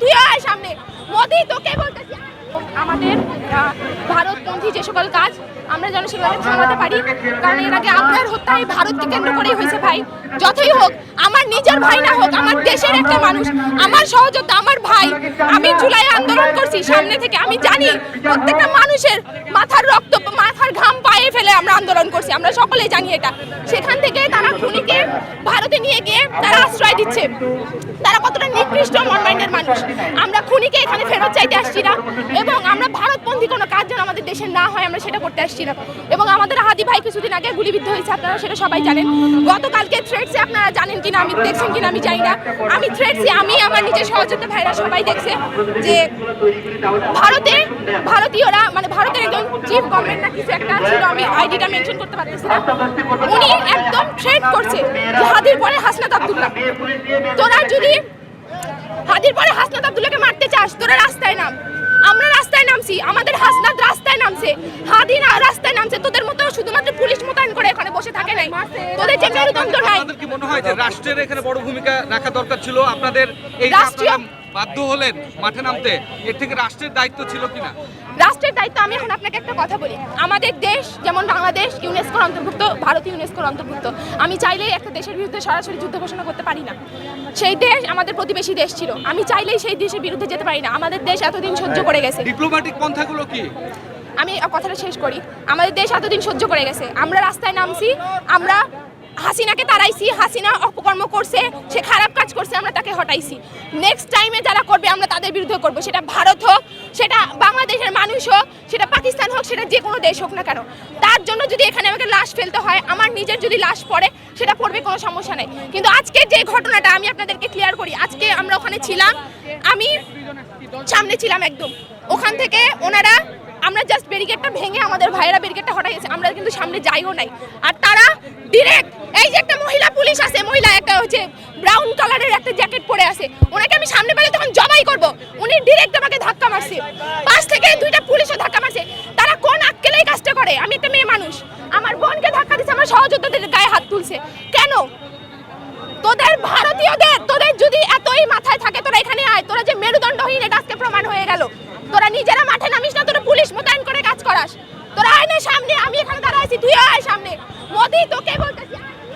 তুই আয় সামনে। মোদি তোকে বলতেছি। আমাদের ভারতপন্থী যে সকল কাজ, আমরা যেন সেগুলোকে থামাতে পারি। কারণ এর আগে আপনার হত্যা এই ভারতকে কেন্দ্র করেই হয়েছে ভাই। যতই হোক, আমার নিজের ভাই না হোক, আমার দেশের একটা মানুষ, আমার সহযোদ্ধা, আমার ভাই, আমি জুলাই আন্দোলন করছি সামনে থেকে। আমি জানি প্রত্যেকটা মানুষের মাথার রক্ত ফেলে করছে। আমরা সকলেই জানি এটা। সেখান থেকে তারা খুনিকে ভারতে নিয়ে গিয়ে তারা আশ্রয় দিচ্ছে। তারা কতটা নিকৃষ্ট মনমাইন্ডের মানুষ। আমরা খুনিকে এখানে ফেরত চাইতে আসছি না। এবং আমরা ভারতপন্থী কোনো কাজ দেশে না হয়, আমরা সেটা করতে আসছি না। এবং আমাদের হাদি ভাই কিছুদিন আগে গুলিবিদ্ধ হয়েছে, আপনারা সেটা সবাই জানেন। গতকালকে থ্রেডসে আপনারা জানেন কিনা, আমি দেখছেন কিনা, আমি জানি না। আমি থ্রেডসে আমি আমার নিজের সহযোদ্ধা ভাইরা সবাই দেখছে যে ভারতে ভারতীয়রা মানে ভারতের একজন চিফ গভর্নমেন্ট না, কিছু একটা ছিল, আমি আইডিটা মেনশন করতে পারতেছি না। উনি একদম থ্রেট করছে হাদির পরে হাসনাত আব্দুল্লাহ। তোরা যদি হাসনাত রাস্তায় নামছে হাদিনা রাস্তায় নামছে তোদের মতো শুধুমাত্র পুলিশ মোতায়েন করে এখানে বসে থাকে নাই। তোদের যে মেরুদণ্ড নাই। আপনাদের কি মনে হয় যে রাষ্ট্রের এখানে বড় ভূমিকা রাখা দরকার ছিল? আপনাদের এই রাষ্ট্রীয়- বাধ্য হলেন মাঠে নামতে। এর থেকে রাষ্ট্রের দায়িত্ব ছিল কিনা? রাষ্ট্রের দায়িত্ব আমি এখন আপনাকে একটা কথা বলি। আমাদের দেশ যেমন বাংলাদেশ ইউনেস্কোর অন্তর্ভুক্ত ভারত ইউনেস্কোর অন্তর্ভুক্ত। আমি চাইলেই একটা দেশের বিরুদ্ধে সরাসরি যুদ্ধ ঘোষণা করতে পারি না। সেই দেশ আমাদের প্রতিবেশী দেশ ছিল। আমি চাইলেই সেই দেশের বিরুদ্ধে যেতে পারি না। আমাদের দেশ এতদিন সহ্য করে গেছে। ডিপ্লোম্যাটিক পন্থাগুলো কি? আমি কথাটা শেষ করি। আমাদের দেশ এতদিন সহ্য করে গেছে। আমরা রাস্তায় নামছি আমরা হাসিনাকে তাড়াইছি হাসিনা অপকর্ম করছে সে খারাপ করছে, আমরা তাকে হটাইছি। নেক্সট টাইমে যারা করবে, আমরা তাদের বিরুদ্ধে করব। সেটা ভারত হোক, সেটা বাংলাদেশের মানুষ হোক, সেটা পাকিস্তান হোক, সেটা যে কোনো দেশ হোক না কেন। তার জন্য যদি এখানে আমাকে লাশ ফেলতে হয়, আমার নিজের যদি লাশ পড়ে, সেটা পড়বে, কোনো সমস্যা নেই। কিন্তু আজকে যে ঘটনাটা আমি আপনাদেরকে ক্লিয়ার করি, আজকে আমরা ওখানে ছিলাম, আমি সামনে ছিলাম একদম। ওখান থেকে ওনারা, আমরা জাস্ট ব্যারিকেডটা ভেঙে আমাদের ভাইয়েরা ব্যারিকেডটা হটাইছে আমরা কিন্তু সামনে যাইও নাই। আর তারা ডিরেক্ট এই যে একটা মহিলা পুলিশ আছে, মহিলা একটা হচ্ছে ব্রাউন কালারের একটা জ্যাকেট পরে আছে। ওনাকে আমি সামনে পেলে তখন জবাই করব। উনি ডিরেক্ট আমাকে ধাক্কা মারছে। পাশ থেকে দুইটা পুলিশও ধাক্কা মারছে। তারা কোন আক্কেলে এই কাজটা করে? আমি একটা মেয়ে মানুষ। আমার বোনকে ধাক্কা দিচ্ছে আমার সহযোদ্ধাদের গায়ে হাত তুলছে। কেন? তোদের ভারতীয়দের, তোদের যদি এতই মাথায় থাকে, তোরা এখানে আয়। তোরা যে মেরুদণ্ডহীন, এটা আজকে প্রমাণ হয়ে গেল। তোরা নিজেরা মাঠে নামিস না, তোরা পুলিশ মোতায়েন করে কাজ করাস। তোরা আয় না সামনে, আমি এখানে দাঁড়াইছি তুইও আয় সামনে। মোদি, তোকে বলতেছি।